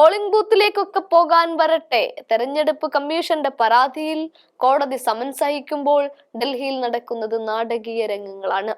Polling ബൂത്തിലേക്കൊക്കെ പോകാൻ വരട്ടെ. തെരഞ്ഞെടുപ്പ് കമ്മീഷന്റെ പരാതിയിൽ കോടതി സമൻസ് അയക്കുമ്പോൾ ഡൽഹിയിൽ നടക്കുന്നത് നാടകീയ രംഗങ്ങളാണ്.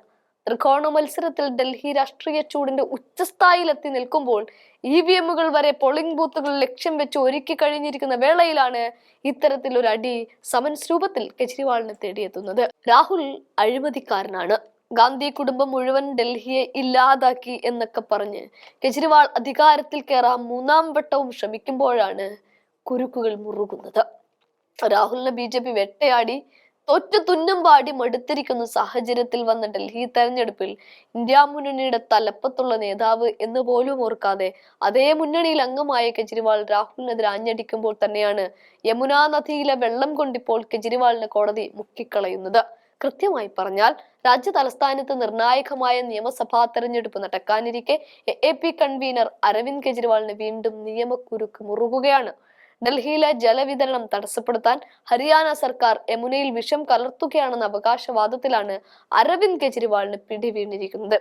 ത്രികോണ മത്സരത്തിൽ ഡൽഹി രാഷ്ട്രീയ ചൂടിന്റെ ഉച്ചസ്ഥായിലെത്തി നിൽക്കുമ്പോൾ ഇ വി എമ്മുകൾ വരെ പോളിംഗ് ബൂത്തുകൾ ലക്ഷ്യം വെച്ച് ഒരുക്കി കഴിഞ്ഞിരിക്കുന്ന വേളയിലാണ് ഇത്തരത്തിലൊരു അടി സമൻസ് രൂപത്തിൽ കെജ്രിവാളിനെ തേടിയെത്തുന്നത്. രാഹുൽ അഴിമതിക്കാരനാണ്. ഗാന്ധി കുടുംബം മുഴുവൻ ഡൽഹിയെ ഇല്ലാതാക്കി എന്നൊക്കെ പറഞ്ഞ് കെജ്രിവാൾ അധികാരത്തിൽ കയറാൻ മൂന്നാം വട്ടവും ശ്രമിക്കുമ്പോഴാണ് കുരുക്കുകൾ മുറുകുന്നത്. രാഹുലിനെ ബി ജെ പി വെട്ടയാടി തൊറ്റു തുന്നം പാടി മടുത്തിരിക്കുന്ന സാഹചര്യത്തിൽ വന്ന ഡൽഹി തെരഞ്ഞെടുപ്പിൽ ഇന്ത്യ മുന്നണിയുടെ തലപ്പത്തുള്ള നേതാവ് എന്ന് പോലും ഓർക്കാതെ അതേ മുന്നണിയിൽ അംഗമായ കെജ്രിവാൾ രാഹുലിനെതിരെ ആഞ്ഞടിക്കുമ്പോൾ തന്നെയാണ് യമുനാ നദിയിലെ വെള്ളം കൊണ്ടിപ്പോൾ കെജ്രിവാളിനെ കോടതി മുക്കിക്കളയുന്നത്. കൃത്യമായി പറഞ്ഞാൽ രാജ്യ തലസ്ഥാനത്ത് നിർണായകമായ നിയമസഭാ തെരഞ്ഞെടുപ്പ് നടക്കാനിരിക്കെ എ പി കൺവീനർ അരവിന്ദ് കെജ്രിവാളിന് വീണ്ടും നിയമക്കുരുക്ക് മുറുകുകയാണ്. ഡൽഹിയിലെ ജലവിതരണം തടസ്സപ്പെടുത്താൻ ഹരിയാന സർക്കാർ യമുനയിൽ വിഷം കലർത്തുകയാണെന്ന അവകാശവാദത്തിലാണ് അരവിന്ദ് കെജ്രിവാളിന് പിടി വീണിരിക്കുന്നത്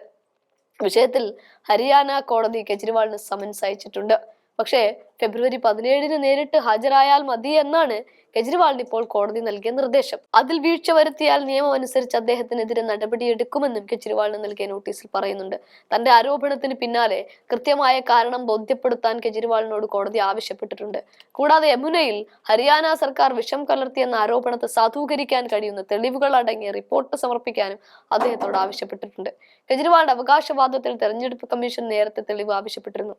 വിഷയത്തിൽ ഹരിയാന കോടതി കെജ്രിവാളിന് സമൻസ് അയച്ചിട്ടുണ്ട്. പക്ഷേ ഫെബ്രുവരി പതിനേഴിന് നേരിട്ട് ഹാജരായാൽ മതി എന്നാണ് കെജ്രിവാളിന് ഇപ്പോൾ കോടതി നൽകിയ നിർദ്ദേശം. അതിൽ വീഴ്ച വരുത്തിയാൽ നിയമം അനുസരിച്ച് അദ്ദേഹത്തിനെതിരെ നടപടിയെടുക്കുമെന്നും കെജ്രിവാളിന് നൽകിയ നോട്ടീസിൽ പറയുന്നുണ്ട്. തന്റെ ആരോപണത്തിന് പിന്നാലെ കൃത്യമായ കാരണം ബോധ്യപ്പെടുത്താൻ കെജ്രിവാളിനോട് കോടതി ആവശ്യപ്പെട്ടിട്ടുണ്ട്. കൂടാതെ യമുനയിൽ ഹരിയാന സർക്കാർ വിഷം കലർത്തിയെന്ന ആരോപണത്തെ സാധൂകരിക്കാൻ കഴിയുന്ന തെളിവുകൾ അടങ്ങിയ റിപ്പോർട്ട് സമർപ്പിക്കാനും അദ്ദേഹത്തോട് ആവശ്യപ്പെട്ടിട്ടുണ്ട്. കെജ്രിവാളിന്റെ അവകാശവാദത്തിൽ തെരഞ്ഞെടുപ്പ് കമ്മീഷൻ നേരത്തെ തെളിവ് ആവശ്യപ്പെട്ടിരുന്നു.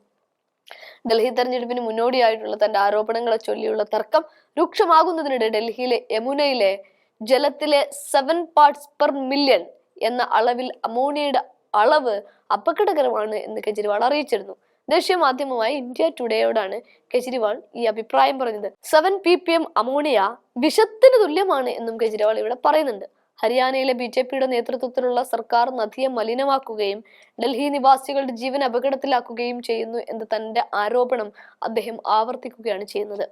ഡൽഹി തെരഞ്ഞെടുപ്പിന് മുന്നോടിയായിട്ടുള്ള തന്റെ ആരോപണങ്ങളെ ചൊല്ലിയുള്ള തർക്കം രൂക്ഷമാകുന്നതിനിടെ ഡൽഹിയിലെ യമുനയിലെ ജലത്തിലെ സെവൻ പാർട്സ് പെർ മില്യൺ എന്ന അളവിൽ അമോണിയയുടെ അളവ് അപകടകരമാണ് എന്ന് കെജ്രിവാൾ അറിയിച്ചിരുന്നു. ദേശീയ മാധ്യമമായ ഇന്ത്യ ടുഡേയോടാണ് കെജ്രിവാൾ ഈ അഭിപ്രായം പറഞ്ഞത്. Seven P P M ammonia വിഷത്തിന് തുല്യമാണ് എന്നും കെജ്രിവാൾ ഇവിടെ പറയുന്നുണ്ട്. ഹരിയാനയിലെ ബി ജെ പിയുടെ നേതൃത്വത്തിലുള്ള സർക്കാർ നദിയെ മലിനമാക്കുകയും ഡൽഹി നിവാസികളുടെ ജീവൻ അപകടത്തിലാക്കുകയും ചെയ്യുന്നു എന്ന തന്റെ ആരോപണം അദ്ദേഹം ആവർത്തിക്കുകയാണ് ചെയ്യുന്നത്.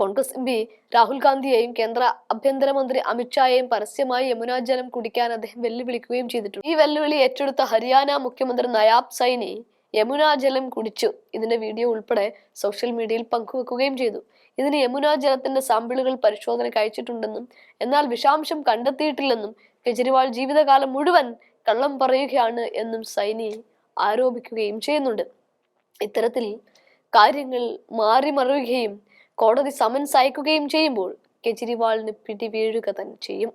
കോൺഗ്രസ് എം പി രാഹുൽ ഗാന്ധിയെയും കേന്ദ്ര ആഭ്യന്തരമന്ത്രി അമിത്ഷായെയും പരസ്യമായി യമുനാ ജലം കുടിക്കാൻ അദ്ദേഹം വെല്ലുവിളിക്കുകയും ചെയ്തിട്ടുണ്ട്. ഈ വെല്ലുവിളി ഏറ്റെടുത്ത ഹരിയാന മുഖ്യമന്ത്രി നയാബ് സൈനി യമുനാ ജലം കുടിച്ചു. ഇതിന്റെ വീഡിയോ ഉൾപ്പെടെ സോഷ്യൽ മീഡിയയിൽ പങ്കുവെക്കുകയും ചെയ്തു. ഇതിന് യമുനാജലത്തിന്റെ സാമ്പിളുകൾ പരിശോധനയ്ക്ക് അയച്ചിട്ടുണ്ടെന്നും എന്നാൽ വിഷാംശം കണ്ടെത്തിയിട്ടില്ലെന്നും കെജ്രിവാൾ ജീവിതകാലം മുഴുവൻ കള്ളം പറയുകയാണ് എന്നും സൈനി ആരോപിക്കുകയും ചെയ്യുന്നുണ്ട്. ഇത്തരത്തിൽ കാര്യങ്ങൾ മാറി മറിയുകയും കോടതി സമൻസ് അയക്കുകയും ചെയ്യുമ്പോൾ കെജ്രിവാളിന് പിടിവീഴുക തന്നെ ചെയ്യും.